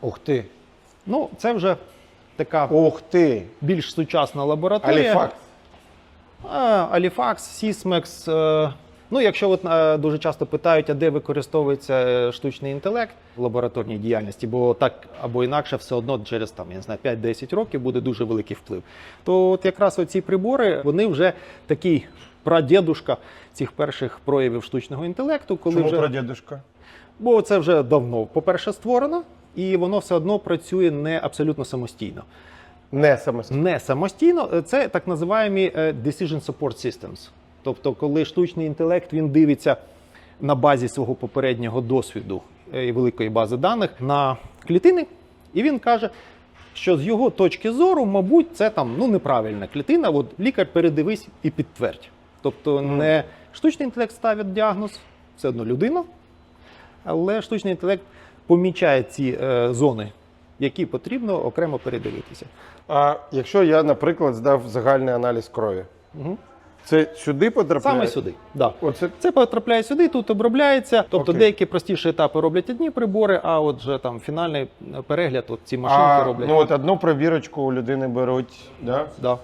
Ух ти. Ну, це вже така Ух ти. більш сучасна лабораторія. Аліфакс. Аліфакс, Сісмекс. е, Ну, якщо от, е, дуже часто питають, а де використовується е, штучний інтелект в лабораторній діяльності, бо так або інакше все одно через там, я не знаю, 5-10 років буде дуже великий вплив. То от якраз оці прибори, вони вже такий прадідушка цих перших проявів штучного інтелекту, коли Чому вже прадідушка? бо це вже давно, по-перше, створено, і воно все одно працює не абсолютно самостійно. Не самостійно. Не самостійно, це так називаємо е, Decision Support Systems. Тобто, коли штучний інтелект він дивиться на базі свого попереднього досвіду е, і великої бази даних на клітини, і він каже, що з його точки зору, мабуть, це там ну неправильна клітина. От лікар передивись і підтвердь. Тобто, не штучний інтелект ставить діагноз, все одно людина, але штучний інтелект помічає ці е, зони, які потрібно окремо передивитися. А якщо я, наприклад, здав загальний аналіз крові, Угу. це сюди потрапляє? Саме сюди. Да. Оце Це потрапляє сюди, тут обробляється. Тобто Окей. деякі простіші етапи роблять одні прибори, а от вже там фінальний е, перегляд, от ці машинки а, роблять. ну, от одну пробірочку у людини беруть. Да? да.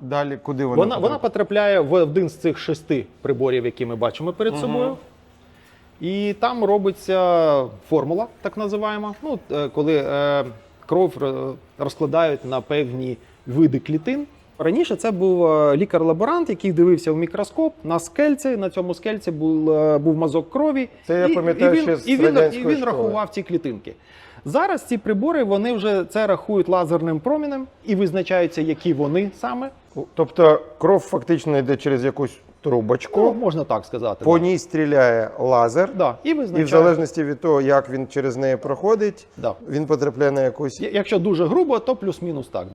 Далі куди вона? Вона, вона потрапляє в один з цих шести приборів, які ми бачимо перед Мгм. собою. І там робиться формула, так називаємо. Ну, е, коли е, кров е, розкладають на певні види клітин. Раніше це був е, лікар-лаборант, який дивився в мікроскоп на скельці. На цьому скельці був, е, був мазок крові. Це я пам'ятаю і він, ще з і він, і він школи. рахував ці клітинки. Зараз ці прибори вони вже це рахують лазерним промінем і визначаються, які вони саме. Тобто кров фактично йде через якусь трубочку, Ну, можна так сказати. по да. ній стріляє лазер, Да, і і в залежності від того, як він через неї проходить, Да. він потрапляє на якусь. Якщо дуже грубо, то плюс-мінус так.